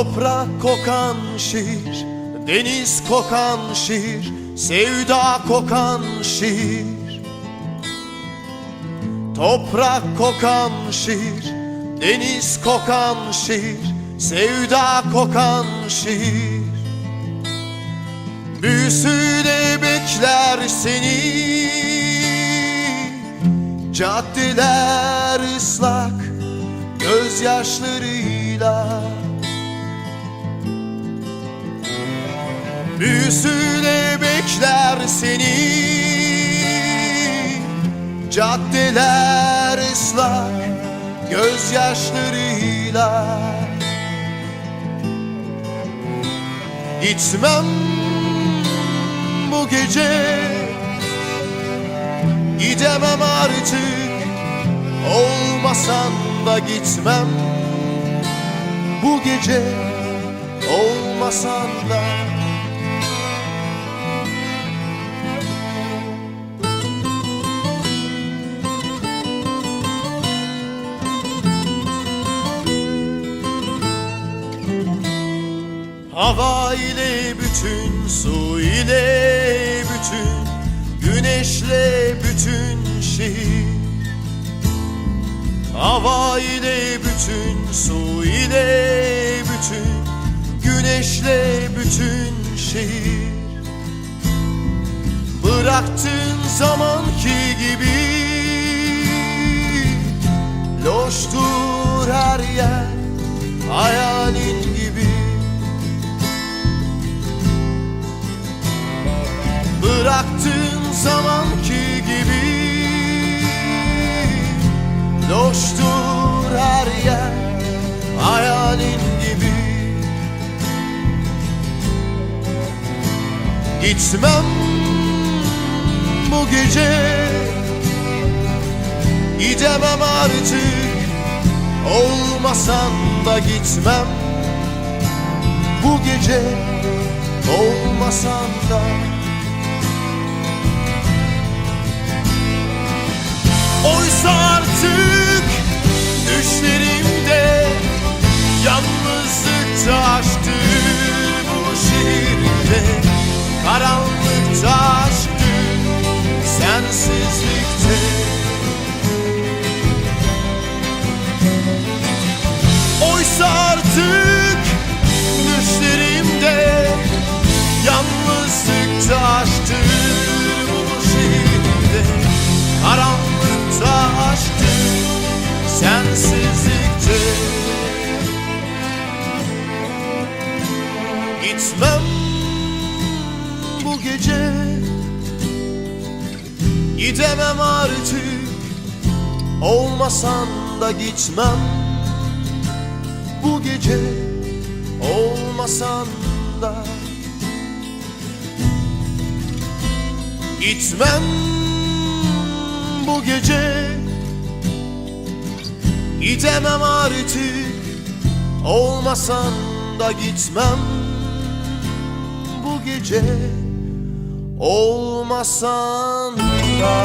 Toprak kokan şiir, deniz kokan şiir, sevda kokan şiir. Toprak kokan şiir, deniz kokan şiir, sevda kokan şiir. Büyüsüyle bekler seni Caddeler ıslak gözyaşlarıyla Büyüsüyle bekler seni. Caddeler ıslak gözyaşlarıyla. Gitmem bu gece. Gidemem artık. Olmasan da gitmem Bu gece. Olmasan da Hava ile bütün, su ile bütün, güneşle bütün şehir. Hava ile bütün, su ile bütün, güneşle bütün şehir. Bıraktığın zamanki gibi Bıraktığın zamanki gibi. Loştur her yer hayalin gibi. Gitmem bu gece Gidemem artık. Olmasan da gitmem Bu gece Olmasan da artık düşlerimde Yalnızlık taştı bu şehirde Karanlık taştı sensizlikte. Gitmem bu gece Gidemem artık. Olmasan da gitmem bu gece olmasan da. Gitmem bu gece Gidemem artık. Olmasan da gitmem bu gece olmasan da